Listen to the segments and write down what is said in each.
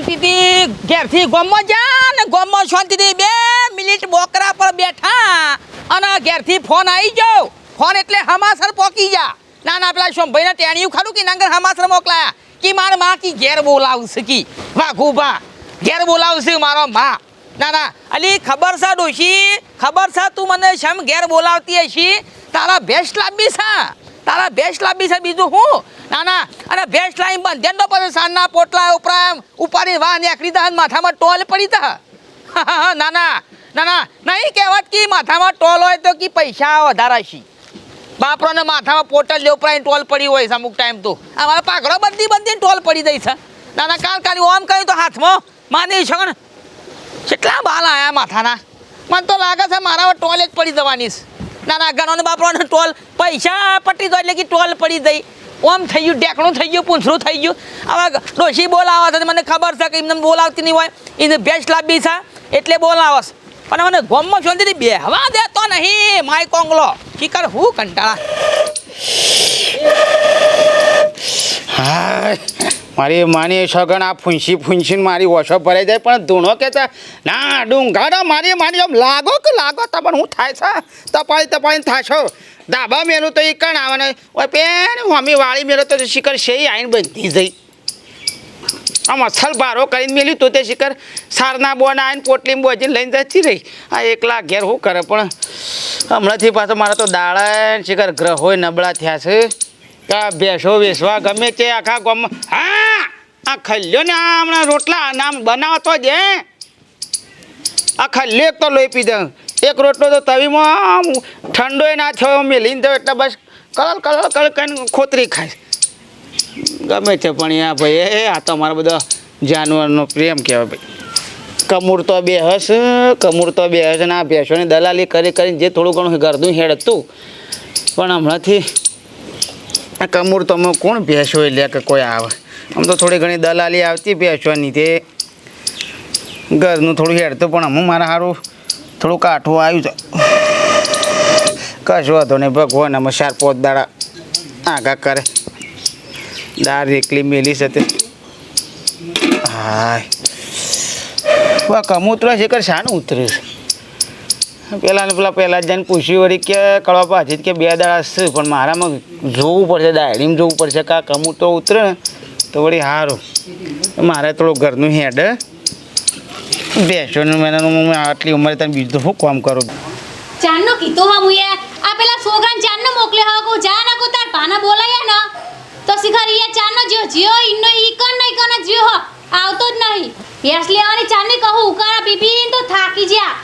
શાંતિથી ઘેરથી ગોમમાં જા ને ગોમમાં શાંતિથી બે મિનિટ બોકરા પર બેઠા અને ઘેરથી ફોન આવી ગયો. ફોન એટલે હમાસર પોકી જા ના ના પેલા શોભાઈને ટેણિયું ખરું કે નાંગર હમાસર મોકલાયા? કે મારમાં કી ઘેર બોલાવશે કી? વા ખૂબ વા ઘેર બોલાવશે મારો માં. ના ના અલી ખબર છે ડોશી? ખબર છે તું મને શમ ઘેર બોલાવતી હશી? તારા બેસ્ટ લાંબી છે. તારા ભેંસ લાંબી છે બીજું હું? ના ના, અને ભેંસ લાઈન બંધે. તો પછી, સાંજના પોટલા ઉપરા એમ ઉપાડી વાહ નીકળી દા માથામાં ટોલ પડી તા ના ના ના ના, નહીં કહેવત કે માથામાં ટોલ હોય તો કે પૈસા વધારાશી છે. બાપરોને માથામાં પોટલ લેવું પડાય ટોલ પડી હોય છે અમુક ટાઈમ તો. અમારા પાઘડો બધી બધી ટોલ પડી જાય છે. ના ના, કાલ કાલી ઓમ કર્યું તો હાથમાં માની ને કેટલા બાલ આયા માથાના? મને તો લાગે છે મારા ટોલ જ પડી જવાની છે. ના ના ગણોને બાપરોને ટોલ પૈસા પટી દો એટલે કે ટોલ પડી જઈ ઓમ થઈ ગયું, ઢેકણું થઈ ગયું પૂંછરું થઈ ગયું. હવે ડોશી બોલાવે છે, મને ખબર છે કે એમને બોલાવતી નહીં હોય. એને ભેંસ લાંબી છે, એટલે બોલાવસ. પણ મને ગોમમાં શાંતિથી બેહવા દેતો નહીં, માય કોંગલો. શીકર હું કંટાળા. હાય. મારી માની સગન આ ફૂંસી ફૂંસીને મારી ઓછો ભરાઈ જાય, પણ ધૂણો કહેતા ના ડુંગાડો મારી મારી આમ લાગો કે લાગો? તમને હું થાય છે? તપાઈ તપાઈને થાશો? ધાબા મેલું તો એ કણ આવે ને પેન મમ્મી વાળી મેલો તો શિખર છે આઈને બંધી જઈ. આમ અસલ ભારો કરીને મેલ્યું તો તે શિખર સારના બોન આવીને પોટલીમાં બોજીને લઈને જતી રહી. આ એકલા ઘેર શું કરે પણ? હમણાંથી પાછો મારા તો દાડા શિખર ગ્રહોય નબળા થયા છે. આ ભેંસો વેસવા ગમે તે આખા ગમ હા! આ ખલ્યો ને હમણાં રોટલા નામ બનાવતો જ, હે? આ ખલ્યો એક તો લોહી પી દઉં. એક રોટલો તો તવીમાં ઠંડો ના થયો, મેલીને દઉં એટલે બસ કલર કલર કલર કઈ ખોતરી ખાય. ગમે છે પણ આ ભાઈ, એ આ તો અમારો બધો જાનવરનો પ્રેમ કહેવાય ભાઈ. કમૂર તો બે હસ, કમૂર તો બે હસ, અને આ ભેંસોની દલાલી કરી, કરીને જે થોડું ઘણું ગરદું હેડતું. પણ હમણાંથી કમૂર તો અમે કોણ ભેંસો લે કે કોઈ આવે? આમ તો થોડી ઘણી દલાલી આવતી ભેંસોની તે ઘરનું થોડું હેડતું પણ અમુક મારા સારું થોડું કાઠું આવ્યું છે કશું વાંધો નહીં, ભગવાન અમે ચાર પોત દાડા આગા કરે. દાળ એકલી મેલી છે તે. હાય. કમૂતરા છે કે શાનું ઉતર્યું છે. પેલા ને પેલા પહેલાં જઈને પૂછ્યું વળી કે કળવા પાછી કે બે દાડા છે, પણ મારામાં જોવું પડશે ડાયરીમાં જોવું પડશે કાં કમું તો ઉતરે તો વળી સારું મારે થોડું ઘરનું હેડ બેસવાનું મેં હું આટલી ઉંમરે તમે બીજું તો શું કામ કરું? ચાંદનો કીધો હા મુએ. આ પેલા છોકરાને ચાંદનો મોકલે હા કો જા ના કો તાર પાના બોલાયા ના. તો શિખર ઈયા ચાંદનો જો જીઓ ઈનો ઈ કન નહીં કન હ. આવતો જ નહીં. ભેંસ લેવાની ચાંદની કહું ઉકારા પીપી તો થાકી જ્યા.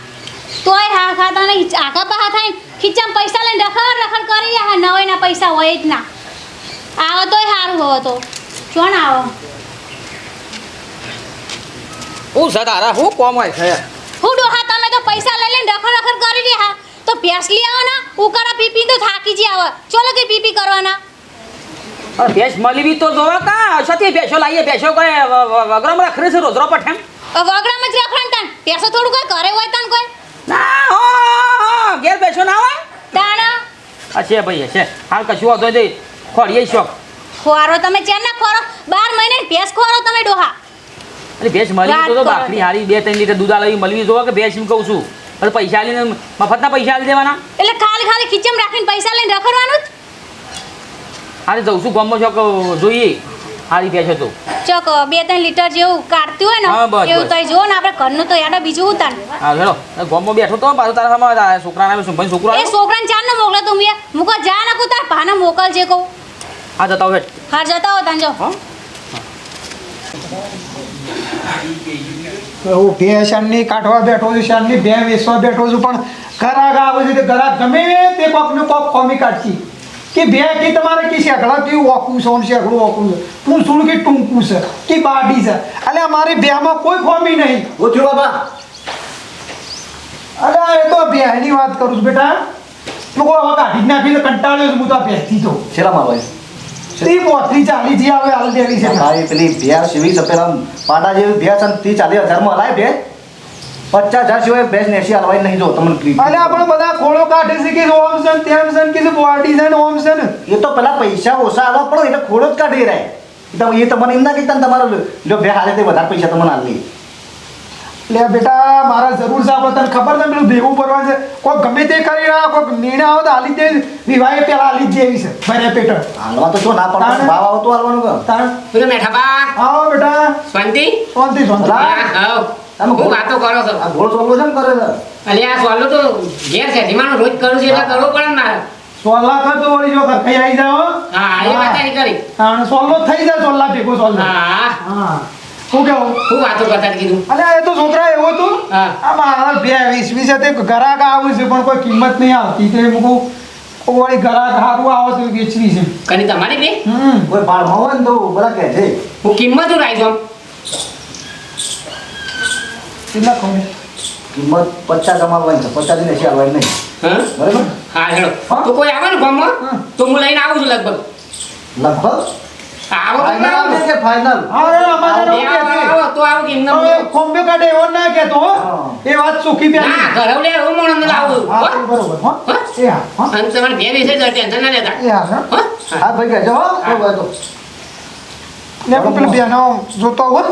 તોય હા ખાતા નહીં આખા પાહા થાય ખીચામાં પૈસા લઈને રખડ રખડ કરી આ હા નવાઈ ના પૈસા હોય જ ના. આવો તોય સારું હોવો તો. ચોણ આવો. હું છે તારા હું કોમ હોય છે હું ડોહા તમે તો પૈસા લઈ લઈને રખડ રખડ કરી રહ્યા તો ભેંસ લઈ આવો ના ઉકારા પીપી તો થાકી જ્યા આવે ચલો કે પીપી કરવાના? ભેંસ મળી બી તો જોવા કા? સતી ભેંસો લાવીએ ભેંસો કોઈ વગરમ રાખે છે રોજરો પઠેમ વગડામાં જ રખણ તાન. પેસો થોડું કોઈ કરે હોય તાન કોઈ? ના હો હો, ઘેર ભેંસો ના હોય? તાણા. આ છે ભાઈ છે. હાલ કશું વાંધો નહીં. ખોડીએ શોખ. ખોરો તમે ચેન ના ખોરો? બાર મહિને ભેંસ ખોરો તમે ડોહા. અરે ભેંસ મળી તો તો કરો. ભાખરી હારી બે ત્રણ લીટર દૂધ આલી મળવી જોવા કે ભેંસ એમ કહું છું. પૈસા આલીને મફતના પૈસા આલી દેવાના. એટલે ખાલી ખાલી ખીચમ રાખીને પૈસા લઈને રખડવાનું હારે જઉં છું ગામમાં શોખ જોઈએ? હારી ભેંસો તો જ ચોક બે ત્રણ લીટર જેવું કાઢતું હોય ને એવું. તો જો ને આપણે ઘરનું તો યાડા બીજું ઉતાર. હા હેલો ગોમો બેઠો તો પાછો તારા સામે આ છોકરાના ભાઈ છોકરા એ છોકરાને ચાર ને મોકલે તું મેં મુકો જા ના કો તાર ભાના મોકલજે કહું. હા જતા હોય હા જતા હો તાંજો હા? હું ભે શાનની કાઢવા બેઠો છું શાનની ભે વેસવા બેઠો છું પણ ઘરા આવે છે તે ઘરાક ગમે તે કોકને કોક કોમી કાઢતી કે ભે કે તમારે કે શેકડા કેવું ઓકું છે ને શેકડું ઓકું છે? તું શું કે ટૂંકું છે? કે બાડી છે? એટલે અમારી બેમાં કોઈ ખોમી નહીં. ઓછું બાબા અરે એ તો બેહની વાત કરું છું બેટા. લોકો હવે કાઢી જ નાખી કંટાળ્યો છું હું તો બેસતી તો. શેલા મારો તી પોતરી ચાલી જી આવે હાલ દેવી છે. ભાઈ પેલી ભેંસ એવી છે પેલા પાટા જેવી ભેંસ અને ત્રીસ ચાલીસ હજારમાં હલાય ભે પચાસ હજાર સિવાય ભેંસ ને એસી હલવાઈ નહીં જો તમને પ્લીઝ અને આપણે બધા ખોળો કાઢે છે કે ઓમ છે તેમ છે કે બોડી છે ઓમ છે એ તો પેલા પૈસા ઓછા આલવા પડો એટલે ખોળો જ કાઢી રહ્યા. તો એ તમને એમ ના કહેતા તને તમારે જો બે હાલે તે વધારે પૈસા તમને આલી લે બેટા મારા જરૂર છે આપણે તને ખબર છે પેલું ભેગું ભરવા છે? કોઈ ગમે તે કરી રહ્યા કોઈ નિર્ણય આવે તો હાલી દે વિવાહે પેલા હાલી જ જેવી છે ભરે પેટ. હાલવા તો શું ના પડે ભાવ આવતો હાલવાનું કે? તાણ? પેલો મેઠાબા આવો બેટા. શાંતિ શાંતિ શાંતિ. હા તમે હું વાતો કરો છો. આ ગોળ ચોલ્લો છે ને કરે છે? અલે આ સોલો તો ઘેર છે. ધીમાનો રોજ કરું છું એટલે કરવું પડે ને સોલ્લા કરતો વળી જો આવી જાઓ. હા એ વાત કરી. સોલ્લો થઈ જાય સોલ્લા ભેગો સોલ્લો હા. હા. શું કેવું? હું વાતો કરતા કીધું? અલે એ તો છોકરા એવો હતું. આ મારા બે વીસ વીસ તે આવું છે પણ કોઈ કિંમત નહીં આવતી. તો એમ કહું વળી ઘરાક સારું આવશે તો વેચવી છે. કની તમારી બે? હમ. કોઈ ભાડમાં હોય ને તો બધા કહે છે? હું કિંમત હું રાખ્યો કેટલા કહું કિંમત પચાસ અમારવાની છે પચાસ ને એસી હાલવાની નહીં. બરાબર? હા હેડો. તો કોઈ આવે ને ગામમાં તો હું લઈને આવું છું લગભગ. લગભગ? આવો તો ફાઇનલ ના આવો. આવશે કે ફાઇનલ હા અમારે બે એવું કે છે. આવો તો આવું કે એમને કોમ્બે કાઢે એવો ના કહેતો એ વાત સુખી ના પેલી ઘરે હું મોણંદ લાવું હા બરોબર હો. એ હા અને તમારે બે વિશે ટેન્શન ના લેતા. એ હા ભાઈ કહેજો હો તો લે હું. બેનો જોતો હો.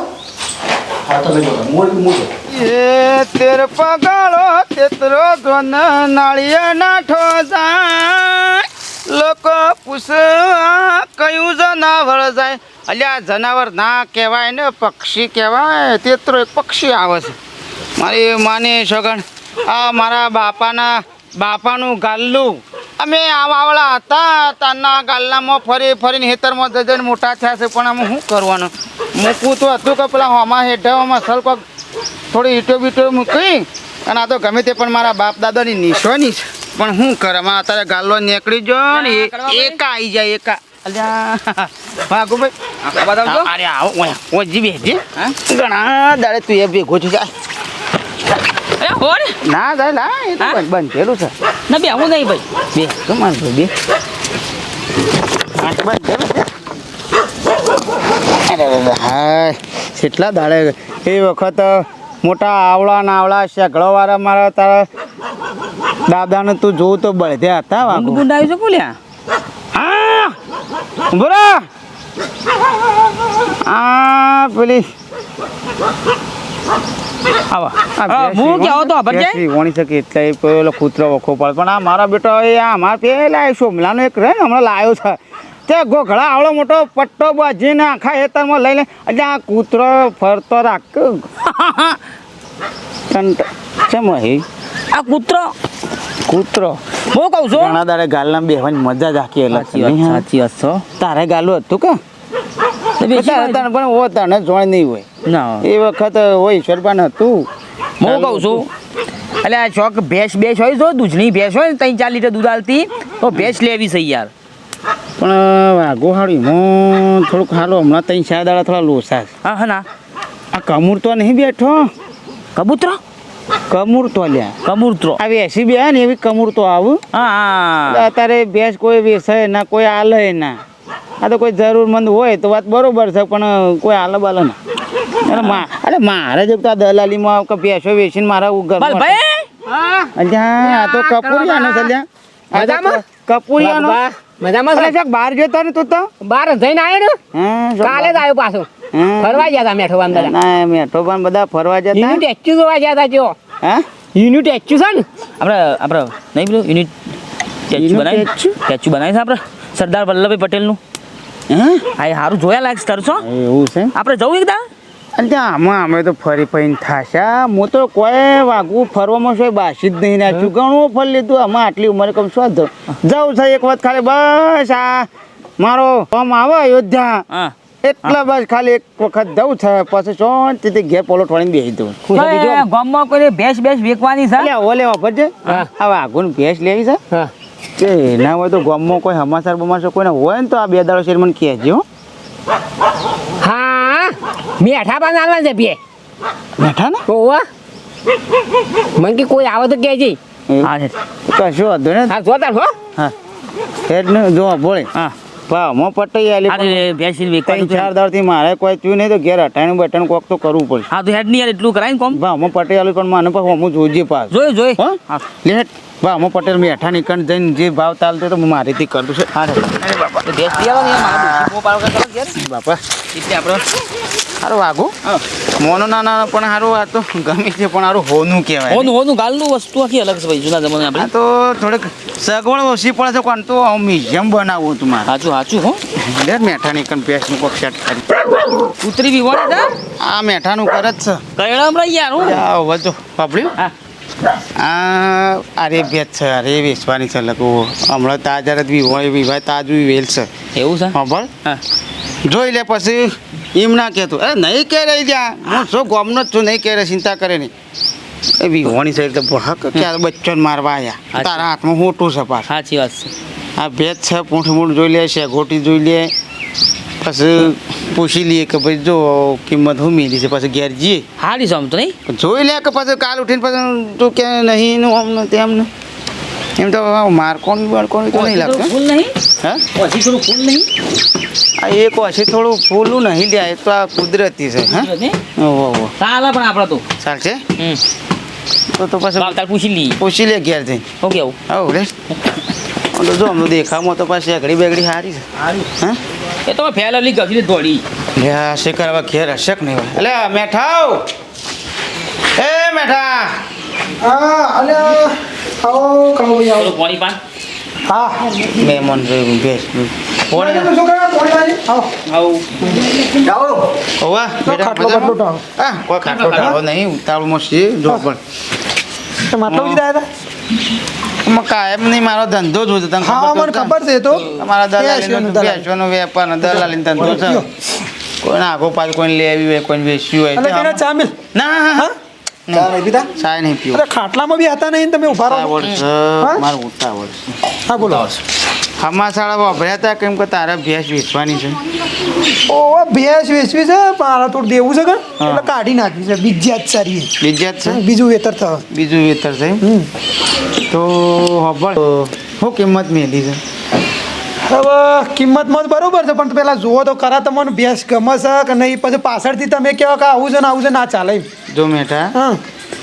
એ તેર પગાળો, તેતરો નાળિયા નાઠો જાય લોકો પૂછા કયું જનાવર જાય? અલ્યા જનાવર ના કહેવાય ને પક્ષી કહેવાય? તેતરો એક પક્ષી આવે છે. મારી માની સગણ, આ મારા બાપાના બાપાનું ગાલ્લું. અમે આવાવળા હતા તાના ગાલ્લામાં ફરી ફરીને હેતરમાં જઈને મોટા થયા છે પણ આમાં શું કરવાનું? મૂકવું તો હતું કે પેલા આમાં હેઠામાં સલ કોક થોડી ઈટો બીટો મૂકી અને આ તો ગમે તે પણ મારા બાપ દાદાની નિશાની છે. પણ શું કરે માં અત્યારે ગાલ્લો નીકળી જો ને એકા આવી જાય એકા. અલ્યા અરે આવો ઓય ઓય જી બેસજે ઘણા દાડે તું એ ભેગો છું જા. ના જાય લા એ તો હા? બંધ- બંધેલું છે. ના બે હું નહીં ભાઈ. બે તો ભાઈ બે? હા, છે. અરે હાય કેટલા દાડે એ વખત મોટા આવળા ના આવળા શેકડોવાળા મારા તારા દાદાને તું જોવું તો બળધ્યા હતા ગુંડ વાગુ ગુંડ આવ્યું છે બોલ્યા? હા બોરા આ પેલી આવા. હા, હું કેવો તો શકે એટલે પેલો કૂતરો વખો પડે. પણ આ મારા બેટો એ આ મારા પેલા સોમલાનો એક રહે ને હમણાં લાવ્યો છે. તે ગોઘડા આવડો મોટો પટ્ટો બાજીને આખા હેતરમાં લઈ લે એટલે આ કૂતરો ફરતો રાખ. કેમ હે આ કૂતરો? કૂતરો. હું કહું છું. ઘણા દાડે ગાલના બેહવાની મજા જ આખી અલગ સાચી વાત છો. તારે ગાલું હતું કે? તો બેસી તારે વાત. તને પણ તને જોઈ નહીં હોય. ના. એ વખત હોય ઈશ્વરપાન હતું. હું કહું છું એટલે આ ચોક ભેંસ ભેંસ હોય તો દૂધની ભેંસ હોય ને ત્રણ ચાર લીટર દૂધ આલતી તો ભેંસ લેવી છે યાર. પણ વાઘો હાડીમાં થોડુંક હાલો હમણાં ત્રણ ચાર દાડા થોડા લોસા હા હા ના. આ કમૂર તો નહીં બેઠો. કબૂતરો? કમૂર તો લ્યા. કબૂતરો. આ વેસી બે ને એવી કમૂર તો આવું. હા હા. અત્યારે ભેંસ કોઈ વેસે ના કોઈ આલે ના. આ તો કોઈ જરૂરમંદ હોય તો વાત બરોબર છે પણ કોઈ હાલ બાલ ના. અરે મા અરે મારે જ તો આ દલાલીમાં કે ભેંસો વેચીને મારા ઘર અલ્યા આ તો કપૂરિયાનો છે અલ્યા? કપૂરિયાનો. મજામાં અરે શાક બહાર જતા ને તું તો? બાર જઈને આવ્યો હા શાક કાલે જ આવ્યો પાછો. ફરવા ગયા હતા મેઠોબાન બધા ના મેઠોબાન પણ બધા ફરવા જતા? યુનિટ એક્ચ્યુ જોવા ગયા હતા જો. હા? યુનિટ એચ્યુ છે ને? આપણે આપણે નહીં પેલું યુનિટ Unit બનાવી statue? બનાવી છે આપણે સરદાર વલ્લભભાઈ પટેલનું? હા? એ સારું જોયા લાયક સ્થળ એવું છે? આપણે જવું એકદા? અને ત્યાં આમાં અમે તો ફરી ફરીને થાશા. હું તો કોઈ વાગવું ફરવામાં શું બાસી જ નહીં નાખ્યું ઘણું ફર લીધું. આમાં આટલી ઉંમરે કમ શું જવું જવું છે એક વખત ખાલી બસ આ મારો ફોર્મ આવે અયોધ્યા. હા. એટલે બસ ખાલી એક વખત જવું છે પછી શાંતિથી ઘેર પોલો ઠોળીને બેસી દઉં ગામમાં કોઈ ભેંસ ભેંસ વેચવાની છે? ઓલે વાપરજે. આ વાઘુન ભેંસ લેવી છે? કે એના હોય તો ગામમાં કોઈ હમાસર બમાસર કોઈને હોય ને તો આ બે દાડો શેર મને કહેજો હો. હા મેઠા પણ આલવા છે બે બેઠા ને ઓવા મને કે કોઈ આવે તો કહેજે. હા છે કશું વાંધો ને હા જોતા હો હા. હેડ ને જો બોલે હા. ભાવમાં પટાઈ આલી. ત્રણ વેચવાનું ચાર દાડથી મારે કોઈ થયું નહીં તો ઘેર અટાણું બટાણું કોક તો કરવું પડશે. હા તો હેડ નહીં યાર એટલું કરાય ને કોમ? મો પટાઈ આલી પણ મને પણ હું જોજે પાસ જોયું જોયું. હા? લે હેડ વામો પટેલ મેઠા નીકળ જઈને જે ભાવ ચાલતો તો હું મારીથી કરું છું. હા તો. બાપા. એટલે આપણે સારું વાગું. મોનો ના ના પણ સારું આ તો ગમે છે પણ સારું હોનું કહેવાય. હોનું હોનું ગાલનું વસ્તુ આખી અલગ છે ભાઈ જૂના જમાના આપણે. તો થોડીક સગવડ ઓછી પડે છે પણ તો મ્યુઝિયમ બનાવવું હતું મારે. સાચું સાચું હો. લે મેઠા નીકળ પેસનું કોક સેટ કરી ઉતરી બી વળે આ મેઠાનું કરે જ છે. કયડામ રહી યાર હું. આ વધો પાપડ્યું હા. આ અરે ભેજ છે અરે વેચવાની છે લગો. હમણાં તાજા જ વિવાહ વિવાહ તાજું વેલ છે. એવું છે? ખબર જોઈ લે પછી એમ ના કહેતું. અરે નહીં કે રહી જા હું શું ગોમનો જ છું નહીં કે રે ચિંતા કરે નહીં. એ વિહોણી છે તો ભહક ક્યારે બચ્ચોને મારવા આવ્યા તારા હાથમાં મોટું છે પાછું. સાચી વાત છે. આ ભેજ છે પૂંઠ મૂઠ જોઈ લે શેગોટી જોઈ લે. પછી પૂછી લઈએ કે ભાઈ જો કિંમત શું મેલી છે? પછી ઘેર જઈએ. હારી છો આમ તો નહીં? જોઈ લે કે પછી કાલ ઉઠીને પછી તું કે નહીં નું આમ તેમ ને એમ તો મારકોણ કોણ તો નહીં લાગતું ફૂલ નહીં? હા? પછી થોડું ફૂલ નહીં? આ એક પછી થોડું ફૂલું નહીં લે એ તો આ કુદરતી છે હા? ઓહો ઓહો ચાલે પણ આપણે તો. ચાલશે હમ. તો તો પછી તાર પૂછી લઈએ. પૂછી લે ઘેર જઈને. શું કેવું આવું રે. તો જો અમને દેખામાં તો પાછી આગળી બેગડી સારી છે. સારી હા? એ તો ફેલ અલી ગભરી દોડી. લે આ શેખર હવે ઘેર હશે કે નહીં? હોય એટલે મેઠાવ એ મેઠા! હા અલે આવો કહો ભાઈ આવો. પાણી પાન. હા. મહેમાન જોયું બેસ. કોણ તમે શું કરો? પોણી વાળી આવો. આવો. આવો. ઓવા મેઠા ટાળો. હા કોઈ ખાટલો ટાળો નહીં ઉતાવળમાં છીએ જો પણ. માટલો જ એમાં કાયમ નહીં મારો ધંધો જ હતો તને હા મને ખબર છે તો. તમારા દલાલીનો દલાલી. બેસવાનો વેપાર દલાલીનો ધંધો છે. કોઈ કોઈને આગો પાછું કોઈને લેવી હોય કોઈને વેચ્યું હોય ના હા? ચા નહીં પીતા ચાય નહીં પીવું અરે ખાટલામાં બી હતા નહીં તમે ઊભા રહો. ઉતાવળ છે. હા? મારું હા બોલો. વાપર્યા હતા કેમ કે તારા ભેંસ વેચવાની છે. ઓ ભેંસ વેચવી છે? મારા દેવું છે કે? એટલે કાઢી નાખી છે. બીજી જ સારી છે. બીજા જ છે? બીજું વેતર થયો બીજું વેતર છે હમ. તો હબળ. શું કિંમત મેલી છે. હવે બરોબર છે પણ પેલા જુઓ તો ખરા તમને ભેંસ ગમે છે કે નહીં? પછી પાછળથી તમે કેવા કે આવું છે ને આવું છે ના ચાલે. જો મેઠા હા.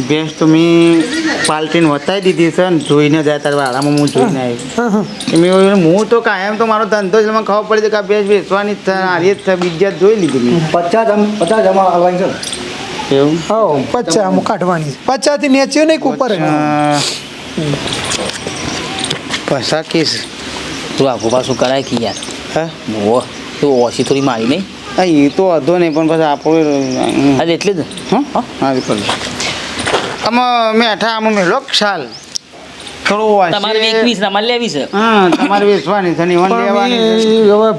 ભેંસ તો મેં પાલટીને વતાવી દીધી છે ને જોઈને જાય તારા વાળામાં હું જોઈને આવ્યો મેં હું તો કાયમ તો મારો ધંધો છે મને ખબર પડી છે કે આ ભેંસ વેચવાની જ છે હારી જ છે બીજા જ જોઈ લીધી મેં. પચાસ પચાસ જમા આવવાની છે એવું? હો પચાસ અમુક કાઢવાની થી નેચ્યું નહીં ઉપર. પૈસા કેસ. તું આખું પાછું કરાય કે યાર? હા? ઓ તું ઓછી થોડી મારી નહીં? હા, એ તો વાંધો નહીં પણ પછી આપણું અરે એટલે જ હા? હા. આમાં મેઠા આમાં મેલો થોડું તમારે. એકવીસ તમારે લેવી છે. હા તમારે વેચવાની છે ને લેવાની એ છે. હવે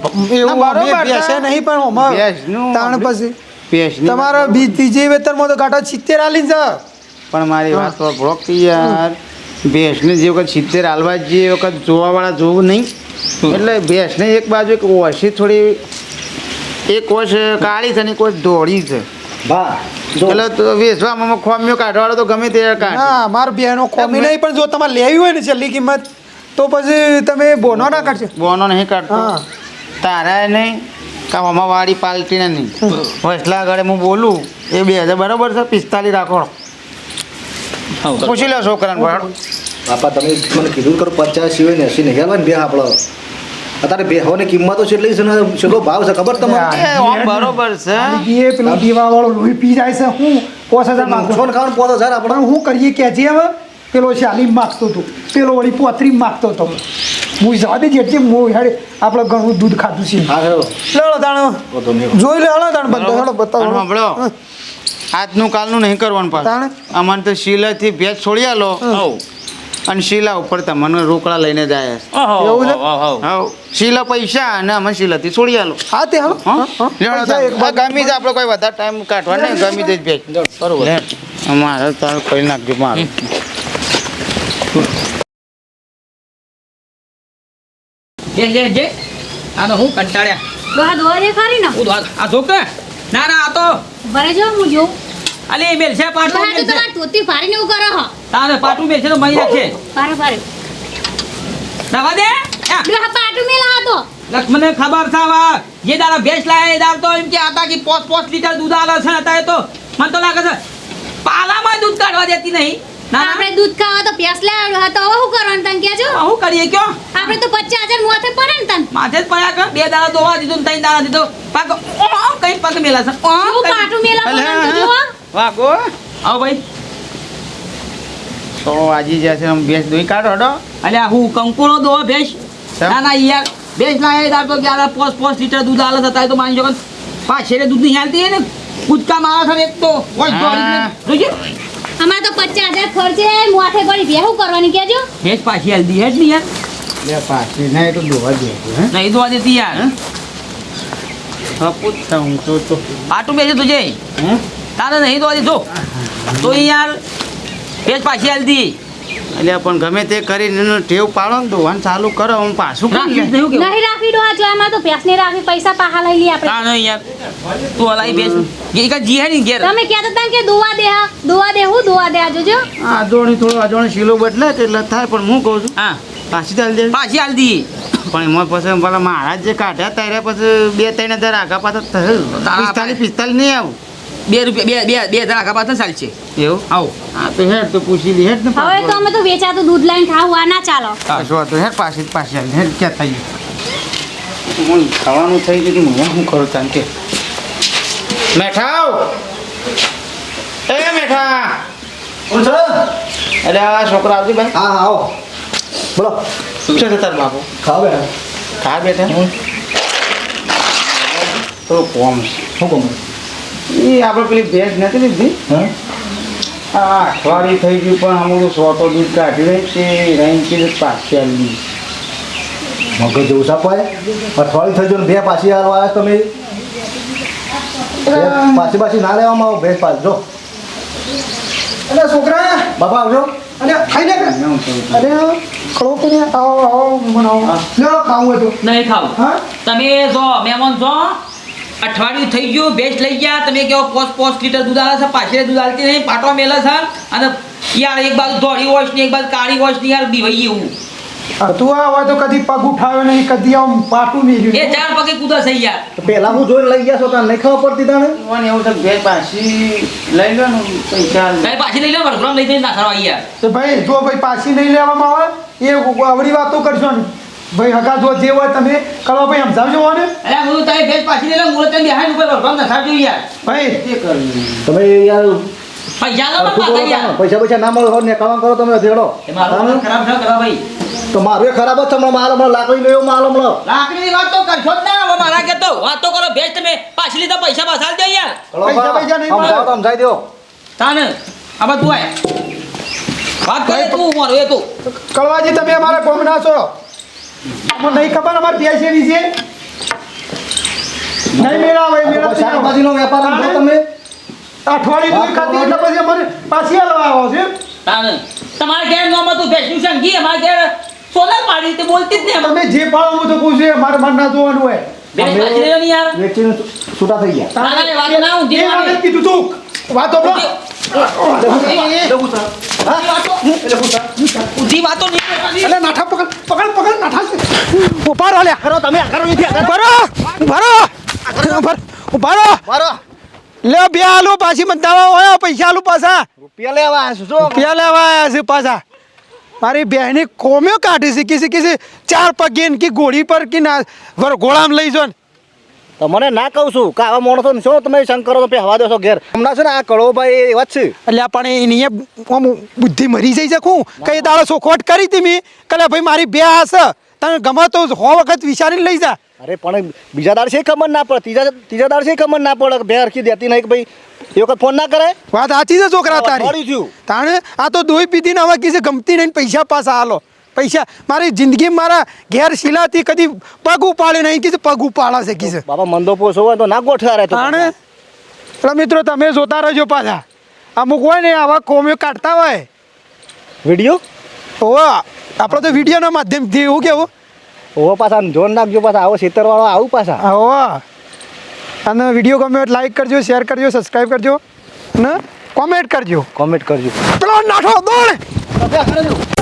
એવું ના, બરોબર અમે ભેંસે છે. નહીં પણ તાણ પછી. ભેંસની તમારા બી ત્રીજી તો કાંટા સિત્તેર આલીને છે. પણ મારી વાત તો ભોળક યાર ભેંસને જે વખત સિત્તેર હાલવા જે વખત જોવાવાળા જોવું નહીં. એટલે ભેંસને એક બાજુ એક ઓછી થોડી એક કોશ કાળી છે ને કોષ કોશ ધોળી છે. જો. એટલે તો વેચવામાં ખોમ્યો કાઢવાળો તો ગમે તે કાઢે. ના માર બહેનો કોમી નહીં પણ જો તમારે લેવી હોય ને છેલ્લી કિંમત તો પછી તમે બોનો ના કાઢશો. બોનો નહીં કાઢતો. તારા નહીં કામ અમાર વાળી પાલટીને નહીં. વસલા આગળ હું બોલું એ બે હજાર બરાબર છે પિસ્તાલીસ રાખો. હા પૂછી લો છોકરાને બાપા તમે મને કીધું કરો પચાસ સિવાય ને એસી નહીં. બે આપણો અત્યારે બેહોની કિંમતો કેટલી છે ને કેટલો ભાવ છે ખબર તમને? એ બરોબર છે. એ પેલું દીવાવાળો લોહી પી જાય છે હું પોસ હજાર માંગતો ને ખાવાનું પોસ હજાર આપણે. પણ હું કરીએ કે જે હવે પેલો શાલી માગતો હતો. પેલો વળી પોતરી માગતો હતો. હું જવા દે જેટલી હું હેડે આપણે ઘણું દૂધ ખાધું છે. લેવડો તાણ જોઈ લે હળો તાણ બધો હેડો બતાવો. સાંભળો આજનું કાલનું નહીં કરવાનું પાછું તાણે? અમારે તો શીલાથી ભેજ છોડી આલો. હવ. અને શીલા ઉપર તમને રોકડા લઈને જાય એવું છે? શીલા પૈસા અને અમે શીલાથી છોડી આલો. હા તે હળો હા? હા, હા. લેવડો પૈસા તાણ. એક આ બાજુ- ગમી જ આપણે કોઈ વધારે ટાઈમ કાઢવા નહીં ગમી જ ભેજ બરોબર. અમારે તાર કરી નાખજો મારું. જે જે જે. આનો હું કંટાળ્યા? દોહા દોહા દે ખરી ને? આ- આ ના ના આ તો. ભરે જો હું જોઉં. અલી મેલ છે પાટું મેલ છે. તમાર ધોતી ફાડીને એવું કરો હો તારે પાટું મેલ છે તો મહી રાખે ફારે ફારે દવા દે. આ, ડોહા પાટું મેલા હતો લક્ષ્મણને ખબર છે હવે. જે દાડા ભેંસ લાયા એ દાડા તો એમ કે આતા કે પોસ પોસ લીટર દૂધ આલે છે અત્યારે તો. મને તો લાગે છે પાલામાં દૂધ કાઢવા દેતી નહીં. ના. આપણે દૂધ ખાવા તો પ્યાસ લાવ્યો હતો હવે શું કરવાનું તને કેજો હું કરીએ કયો? આપણે તો પચાસ હજાર માથે પડે ને તને. માથે જ પડ્યા કે? બે દાડા દોવા દીધું ને ત્રણ દાડા દીધો. પાક ઓ કઈ પગ મેલા છે. ઓ હું પાટું મેલા અલે, તો જુઓ વાગો આવો ભાઈ. તો આજી જશે આમ ભેંસ દોઈ કાઢો હડો. અલ્યા હું કંકોળો દો ભેંસ? ના ના યાર. ભેંસ લાવે તાર તો ક્યારે પોસ પોસ લીટર દૂધ આલે થતા તો માની જો પાછે દૂધની હાલતી ને કૂદકા મારા છે એક તો. ઓય હા. જોજે. અમારે તો પચાસ હજાર ખર્ચે માથે પડી બે શું કરવાની કેજો. ભેંસ પાછી હાલતી હેડ ને યાર. લે પાછી. ના એ તો દોવા દે હે. નહીં દોવા દેતી યાર. હું તો તો. આટું તુજે હે તારે નહીં દોવા દીધો તો યાર ભેંસ પાછી હાલતી એટલે પણ ગમે તે કરીને એનો ટેવ પાડો ને દોવાનું ચાલુ કરો હું પાછું કેમ રાખી? જ નહીં રાખી ડોહા જો આમાં તો ભેંસ નહીં રાખી પૈસા પાહા લઈ લે આપણે. ના નહીં યાર. તું અલાઈ ભેંસ કે કા જી હે ને ઘેર. તમે કહેતા હતા કે દુવા દે હા. દુવા દે હું દુવા દે આજો જો. આ થોડો થોડું અજોણી શીલો બદલે તો એટલે થાય પણ હું કહું છું હા. પાછી ચાલ દે પાછી હાલતી પણ એમાં પછી પેલા મહારાજ જે કાઢ્યા ત્યારે પછી બે ત્રણ હજાર આગા પાછા થયું પિસ્તાલીસ પિસ્તાલીસ નહીં આવું. બે રૂપિયા બે બે બે હજાર આખા પાછળ ચાલશે. એવું? આવો. હા તો હેડ તો પૂછી લી હેડ ને હવે તો અમે તો વેચાતું દૂધ લઈને ખાવું આ ના ચાલો. પાછું તો હેડ પાછી પાછી આવી હેડ ક્યાં થઈ ગયું? ખાવાનું થઈ ગયું હું શું કરું તાન કે? મેઠાવ એ મેઠા! કોણ છે? અરે આ છોકરા આવતી ભાઈ હા હા આવો. બોલો. શું છે તાર બાપુ? ખાવ બે ખા બેઠા? થોડું કોમ છે. શું કહું એ આપણે પેલી ભેજ નથી લીધી. હા? આ અઠવાડિયું થઈ ગયું પણ અમુક સોટો દૂધ કાઢી રહી છે પાછી આવી મગજ જેવું સાપાય અઠવાડિયું થઈ ગયું ને બે પાછી હાલવા તમે? પાછી પાછી ના લેવામાં આવો ભેંસ પાછી જો. અરે છોકરા બાપા આવજો. અરે ખાઈ લે અરે ખડો આવો આવો બનાવો લ્યો ખાવું હોય નહીં ખાવું. હા? તમે જો મહેમાન જો અઠવાડિયું થઈ ગયું ભેંસ લઈ ગયા. તમે કહો પોસ પોસ લીટર દૂધ આવે છે પાછળ દૂધ આવતી નહીં પાટો મેલે છે. અને યાર એક બાજુ ધોળી હોય ને એક બાજુ કાળી હોય ને યાર બીવાઈ એવું. તું આ હોય તો કદી પગ ઉઠાવ્યો નહીં કદી આમ પાટું એ ચાર પગે કૂદા થઈ યાર. તો પહેલા હું જોઈને લઈ ગયા છો તને નહીં ખબર પડતી તને મને એવું છે ભેંસ પાછી લઈ લો ને પૈસા પાછી લઈ લો વરઘોડામાં લઈ જઈને નાખવા યાર તો ભાઈ જો ભાઈ પાછી નહીં લેવામાં આવે એ આવડી વાતો કરશો ને. ભાઈ હકા જો જે હોય તમે કરો ભાઈ સમજાવજો ને અરે હું તારી ભેજ પાછી લઈ લો મુરત બેહાડ ઉપર વરઘોડામાં નખાવજો યાર. ભાઈ કે કરું તમે યાર પૈસા લો પાછા યાર. પૈસા પૈસા ના મળો ને કામ કરો તમે અધેડો મારો ખરાબ ન કરો ભાઈ. તો મારું એ ખરાબ જ છે હમણાં માલ હમણાં લાકડી લેવો માલ હમણાં. લાકડીની વાત તો કરશો જ ના હવે મારા કે તો વાત તો કરો ભેજ તમે પાછી લીધા પૈસા પાછા દે યાર. પૈસા પૈસા નહીં મળો. સમજાવો તો સમજાવી દો. તાને આમાં તું આય. વાત કરે તું મારો એ તું. કળવાજી તમે અમારા કોમના છો. મને નહીં ખબર અમારે બેસેલી છે. નહીં મેળા ભાઈ આ તો મેળા શાકભાજીનો વેપાર આમ કરો તમે? અઠવાડિયું કોઈ ખાતી એટલે પછી અમારે પાછી હાલવા આવો છે. તમારે ઘેર નોમાં તું ભેંસનું સંગી અમારે ઘેર સોલર પાડી તે બોલતી જ નહીં. તમે જે પાડો હું તો કહું મારે મન ના જોવાનું હોય. બે પાછી લેવાની યાર. વેચીને છૂટા થઈ ગયા. તારાને વાત ના ઊંધી એ વાત કીધું તું. વાતો રહો મારો લે બે આલુ પાછી મંદાવા હોય પૈસા આલુ પાછા. રૂપિયા લેવા જો. રૂપિયા લેવા આવ્યા પાછા. મારી બહેની કોમ્યો કાઢી શીખી શીખી છે. ચાર પગે ને કે ઘોડી પર કે ના વર લઈ જો ને તમને ના કહું છું કે આવા માણસો શું તમે શંકરો તો હવા દેશો ઘેર. હમણાં છે ને આ કળોભાઈ એવા જ છે. એટલે પણ એની આમ બુદ્ધિ મરી જઈ શકું કઈ દાડો સોખોટ કરી હતી મેં. કલે ભાઈ મારી બે હશે તને ગમે તો હો વખત વિચારીને લઈ જા. અરે પણ બીજા દાડ છે ખબર ના પડે? ત્રીજા ત્રીજા દાડ છે ખબર ના પડે બે હરખી દેતી નહીં કે ભાઈ એ વખત ફોન ના કરે? વાત સાચી છે છોકરા તારી. તાણે આ તો દોઈ પીધી ને હવે કીધે ગમતી નહીં પૈસા પાછા હાલો પૈસા. મારી જિંદગી મારા ઘેર શીલાથી કદી પગ ઉપાડે નહીં કીધું પગ ઉપાડા છે કીધે બાબા મંદો પોસો હોય તો ના ગોઠવા રહે પણ એટલે મિત્રો તમે જોતા રહેજો પાછા. અમુક હોય ને આવા કોમ્યો કાઢતા હોય. વીડિયો? ઓ આપણે તો વિડીયોના માધ્યમથી એવું કેવું? ઓ પાછા જોન નાખજો પાછા. આવો ખેતરવાળો આવું પાછા. હો અને વીડિયો ગમે લાઈક કરજો શેર કરજો સબસ્ક્રાઈબ કરજો. ને? કોમેન્ટ કરજો. કોમેન્ટ કરજો. પેલો નાઠો દોડ!